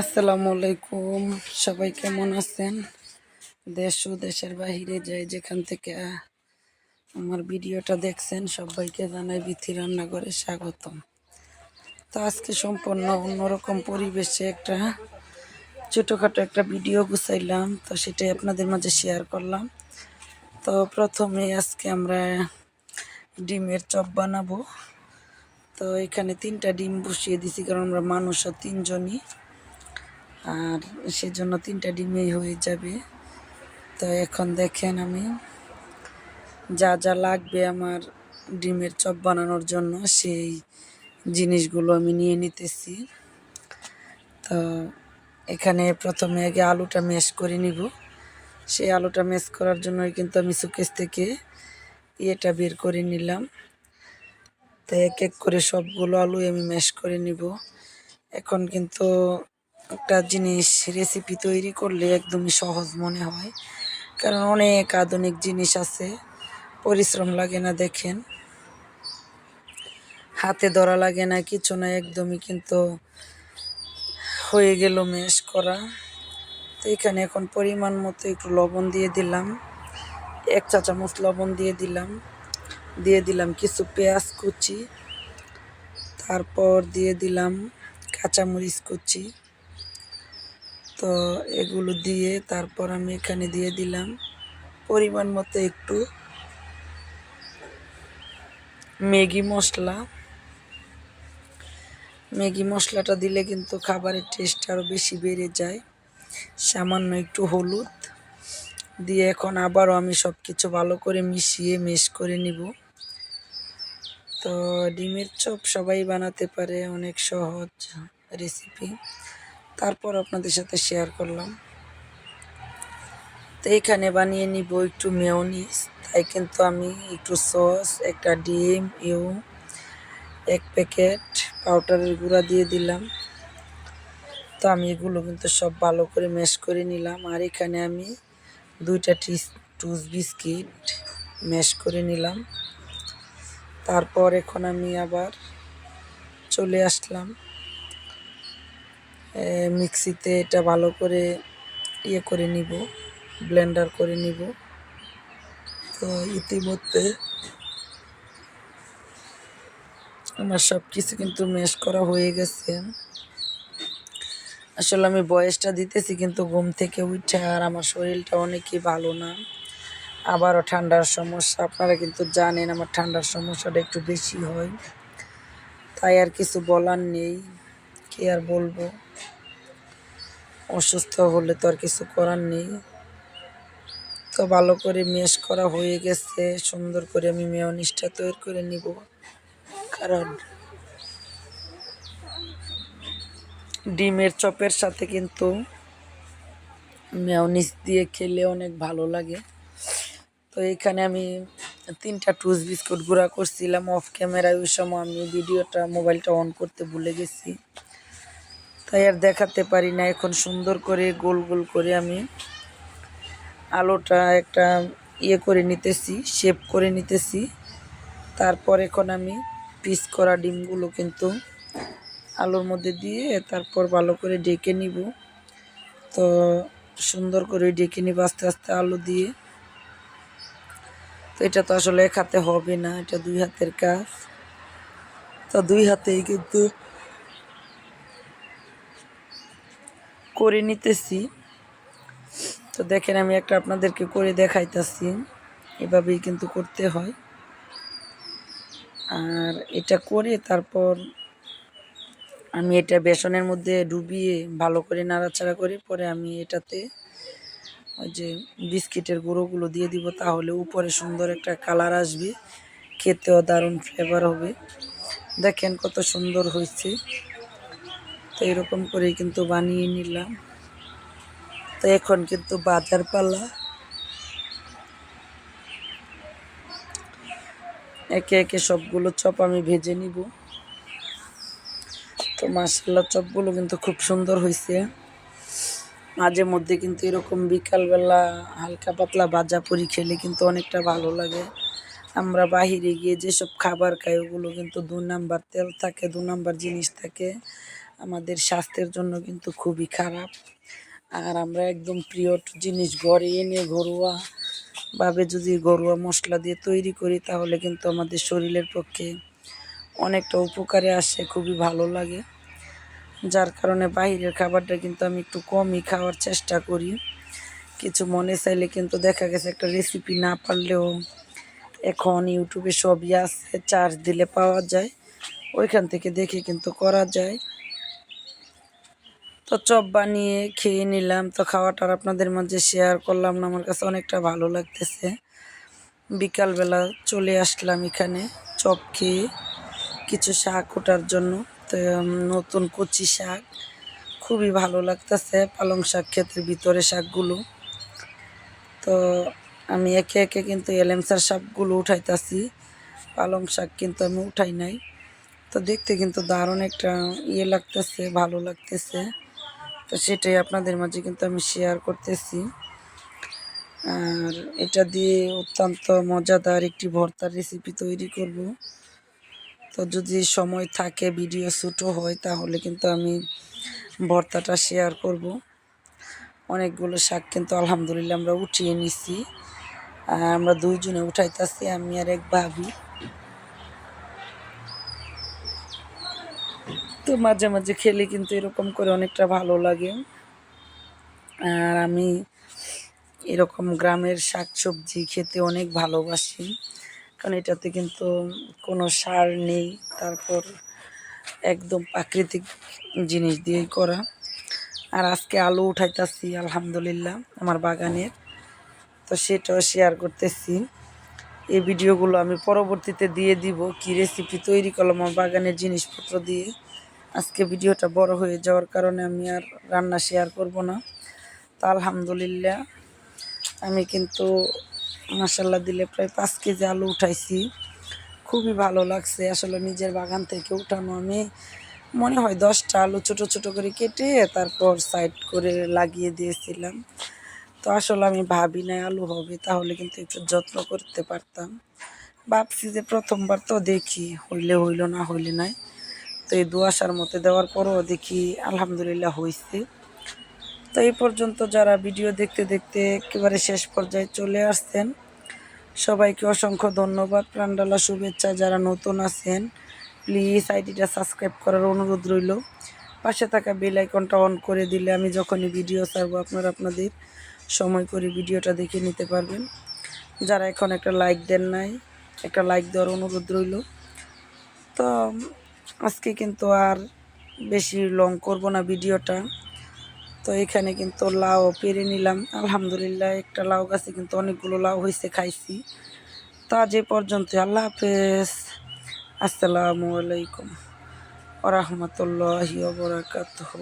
আসসালামু আলাইকুম। সবাই কেমন আছেন? দেশ ও দেশের বাহিরে যাই যেখান থেকে আমার ভিডিওটা দেখছেন, সবাইকে জানাই বিথি রান্নাঘরে স্বাগতম। তো আজকে সম্পূর্ণ অন্যরকম পরিবেশে একটা ছোটোখাটো একটা ভিডিও গুছাইলাম, তো সেটাই আপনাদের মাঝে শেয়ার করলাম। তো প্রথমে আজকে আমরা ডিমের চপ বানাবো। তো এখানে তিনটা ডিম বসিয়ে দিছি, কারণ আমরা মানুষও তিনজনই। আর সেজন্য তিনটা ডিমেই হয়ে যাবে। তো এখন দেখেন আমি যা যা লাগবে আমার ডিমের চপ বানানোর জন্য সেই জিনিসগুলো আমি নিয়ে নিতেছি। তো এখানে প্রথমে আগে আলুটা ম্যাশ করে নিব। সেই আলুটা ম্যাশ করার জন্যই কিন্তু আমি সুকেশ থেকে ইয়েটা বের করে নিলাম। তো এক এক করে সবগুলো আলু আমি ম্যাশ করে নিব। এখন কিন্তু একটা জিনিস রেসিপি তৈরি করলে একদমই সহজ মনে হয়। কারণ অনেক আধুনিক জিনিস আছে, পরিশ্রম লাগে না দেখেন। হাতে ধরা লাগে না, কিছু না, একদমই কিন্তু হয়ে গেল ম্যাশ করা। তো এখানে এখন পরিমাণ মতো একটু লবণ দিয়ে দিলাম। এক চা চামচ লবণ দিয়ে দিলাম। দিয়ে দিলাম কিছু পেঁয়াজ কুচি। তারপর দিয়ে দিলাম কাঁচামরিচ কুচি। তো এগুলো দিয়ে তারপর আমি এখানে দিয়ে দিলাম পরিমাণ মতো একটু ম্যাগি মশলা। ম্যাগি মশলাটা দিলে কিন্তু খাবারের টেস্ট আরও বেশি বেড়ে যায়। সামান্য একটু হলুদ দিয়ে এখন আবারও আমি সব কিছু ভালো করে মিশিয়ে, মেশ করে নিব। তো ডিমের চপ সবাই বানাতে পারে, অনেক সহজ রেসিপি তারপর আপনাদের সাথে শেয়ার করলাম। তো এখানে বানিয়ে নিব একটু মেয়নিস তাই কিন্তু আমি একটু সস একটা ডিম, ইউ, এক প্যাকেট পাউডারের গুঁড়া দিয়ে দিলাম। তো আমি এগুলো কিন্তু সব ভালো করে ম্যাশ করে নিলাম। আর এখানে আমি দুইটা টিস টুস বিস্কিট ম্যাশ করে নিলাম। তারপর এখন আমি আবার চলে আসলাম। মিক্সিতে এটা ভালো করে ইয়ে করে নিব, ব্লেন্ডার করে নিব। তো ইতিমধ্যে আমার সব কিছু কিন্তু ম্যাশ করা হয়ে গেছে। আসলে আমি বয়সটা দিতেছি কিন্তু ঘুম থেকে উঠে আর আমার শরীরটা অনেকই ভালো না। আবারও ঠান্ডার সমস্যা, আপনারা কিন্তু জানেন আমার ঠান্ডার সমস্যাটা একটু বেশি হয়। তাই আর কিছু বলার নেই। কি আর বলব? অসুস্থ হলে তো আর কিছু করার নেই। তো ভালো করে মেশ করা হয়ে গেছে। সুন্দর করে আমি মেয়নিসটা তৈরি করে নিব। কারণ ডিমের চপের সাথে কিন্তু মেয়নিস দিয়ে খেলে অনেক ভালো লাগে। তো এখানে আমি তিনটা টুস বিস্কুট গুঁড়া করছিলাম। অফ ক্যামেরায় ওই সময় আমি ভিডিওটা, মোবাইলটা অন করতে ভুলে গেছি। তাই আর দেখাতে পারি না। এখন সুন্দর করে গোল গোল করে আমি আলোটা একটা ইয়ে করে নিতেছি শেপ করে নিতেছি। তারপর এখন আমি পিস করা ডিমগুলো কিন্তু আলুর মধ্যে দিয়ে তারপর ভালো করে ডেকে নিব। তো সুন্দর করে ডেকে নিব আস্তে আস্তে আলু দিয়ে। তো এটা তো আসলে এক হাতে হবে না, এটা দুই হাতের কাজ। তো দুই হাতেই কিন্তু করে নিতেছি। তো দেখেন, আমি একটা আপনাদেরকে করে দেখাইতেছি। এভাবেই কিন্তু করতে হয়। আর এটা করে তারপর আমি এটা বেসনের মধ্যে ডুবিয়ে ভালো করে নাড়াচাড়া করে পরে আমি এটাতে ওই যে বিস্কিটের গুঁড়োগুলো দিয়ে দিব, তাহলে উপরে সুন্দর একটা কালার আসবে। খেতেও দারুণ ফ্লেভার হবে। দেখেন কত সুন্দর হয়েছে। তো এরকম করেই কিন্তু বানিয়ে নিলাম। তো এখন কিন্তু বাজার পালা একে একে সবগুলো চপ আমি ভেজে নিব। তো মাসাল্লা চপগুলো কিন্তু খুব সুন্দর হয়েছে মাঝে মধ্যে কিন্তু এরকম বিকালবেলা হালকা পাতলা ভাজা পুরি খেলে কিন্তু অনেকটা ভালো লাগে। আমরা বাহিরে গিয়ে যেসব খাবার খাই, ওগুলো কিন্তু দু নাম্বার তেল থাকে, দু নাম্বার জিনিস থাকে। আমাদের স্বাস্থ্যের জন্য কিন্তু খুবই খারাপ। আর আমরা একদম প্রিয় জিনিস ঘরে এনে ঘরোয়া ভাবে যদি ঘরোয়া মশলা দিয়ে তৈরি করি, তাহলে কিন্তু আমাদের শরীরের পক্ষে অনেকটা উপকারে আসে, খুবই ভালো লাগে। যার কারণে বাইরের খাবারটা কিন্তু আমি একটু কমই খাওয়ার চেষ্টা করি। কিছু মনে চাইলে কিন্তু দেখা গেছে একটা রেসিপি না পারলেও এখন ইউটিউবে সবই আছে চার্জ দিলে পাওয়া যায়। ওইখান থেকে দেখে কিন্তু করা যায়। তো চপ বানিয়ে খেয়ে নিলাম। তো খাওয়াটা আর আপনাদের মাঝে শেয়ার করলাম না, আমার কাছে অনেকটা ভালো লাগতেছে। বিকালবেলা চলে আসলাম এখানে চপ খেয়ে কিছু শাক ওঠার জন্য। তো নতুন কচি শাক, খুবই ভালো লাগতেছে পালং শাক ক্ষেতের ভিতরে শাকগুলো। তো, আমি একে একে কিন্তু এলেমসার শাকগুলো উঠাইতাছি, পালং শাক কিন্তু আমি উঠাই নাই। তো দেখতে কিন্তু দারুণ একটা ইয়ে লাগতেছে, ভালো লাগতেছে। তো সেটাই আপনাদের মাঝে কিন্তু আমি শেয়ার করতেছি। আর এটা দিয়ে অত্যন্ত মজাদার একটি ভর্তার রেসিপি তৈরি করব। তো যদি সময় থাকে ভিডিও শ্যুটও হয়, তাহলে কিন্তু আমি ভর্তাটা শেয়ার করব। অনেকগুলো শাক কিন্তু আলহামদুলিল্লাহ আমরা উঠিয়ে নিছি। আমরা দুইজনে উঠাইতেছি, আমি আর এক ভাবি। তো মাঝে মাঝে খেলে কিন্তু এরকম করে অনেকটা ভালো লাগে। আর আমি এরকম গ্রামের শাক সবজি খেতে অনেক ভালোবাসি, কারণ এটাতে কিন্তু কোনো সার নেই, তারপর একদম প্রাকৃতিক জিনিস দিয়েই করা। আর আজকে আলু উঠাইতাছি, আলহামদুলিল্লাহ, আমার বাগানের। তো সেটাও শেয়ার করতেছি। এই ভিডিওগুলো আমি পরবর্তীতে দিয়ে দিব, কি রেসিপি তৈরি করলাম আমার বাগানের জিনিসপত্র দিয়ে। আজকে ভিডিওটা বড় হয়ে যাওয়ার কারণে আমি আর রান্না শেয়ার করব না। তা আলহামদুলিল্লাহ, আমি কিন্তু মাসাল্লাহ দিলে প্রায় পাঁচ কেজি আলু উঠাইছি। খুবই ভালো লাগছে, আসলে নিজের বাগান থেকে উঠানো। আমি মনে হয় দশটা আলু ছোট ছোট করে কেটে তারপর সাইড করে লাগিয়ে দিয়েছিলাম। তো আসলে আমি ভাবি না আলু হবে, তাহলে কিন্তু একটু যত্ন করতে পারতাম। ভাবছি যে প্রথমবার তো দেখি, হইলে হইল না হইলে নাই। তো এই দুয়াশার মতো দেওয়ার পরও দেখি আলহামদুলিল্লাহ হয়েছে তো এই পর্যন্ত যারা ভিডিও দেখতে দেখতে একেবারে শেষ পর্যায়ে চলে আসছেন, সবাইকে অসংখ্য ধন্যবাদ। প্রাণডালা শুভেচ্ছা। যারা নতুন আছেন প্লিজ আইডিটা সাবস্ক্রাইব করার অনুরোধ রইল। পাশে থাকা বেল আইকনটা অন করে দিলে আমি যখনই ভিডিও ছাড়বো, আপনারা আপনাদের সময় করে ভিডিওটা দেখে নিতে পারবেন। যারা এখন একটা লাইক দেন নাই, একটা লাইক দেওয়ার অনুরোধ রইল। তো আজকে কিন্তু আর বেশি লং করব না ভিডিওটা। তো এখানে কিন্তু লাউ পেরে নিলাম। আলহামদুলিল্লাহ একটা লাউ গাছে কিন্তু অনেকগুলো লাউ হয়েছে খাইছি। তা যে পর্যন্ত আল্লাহ হাফেজ। আসসালামু আলাইকুম। ওরহমতুল্লাহ বরাকাতুহু।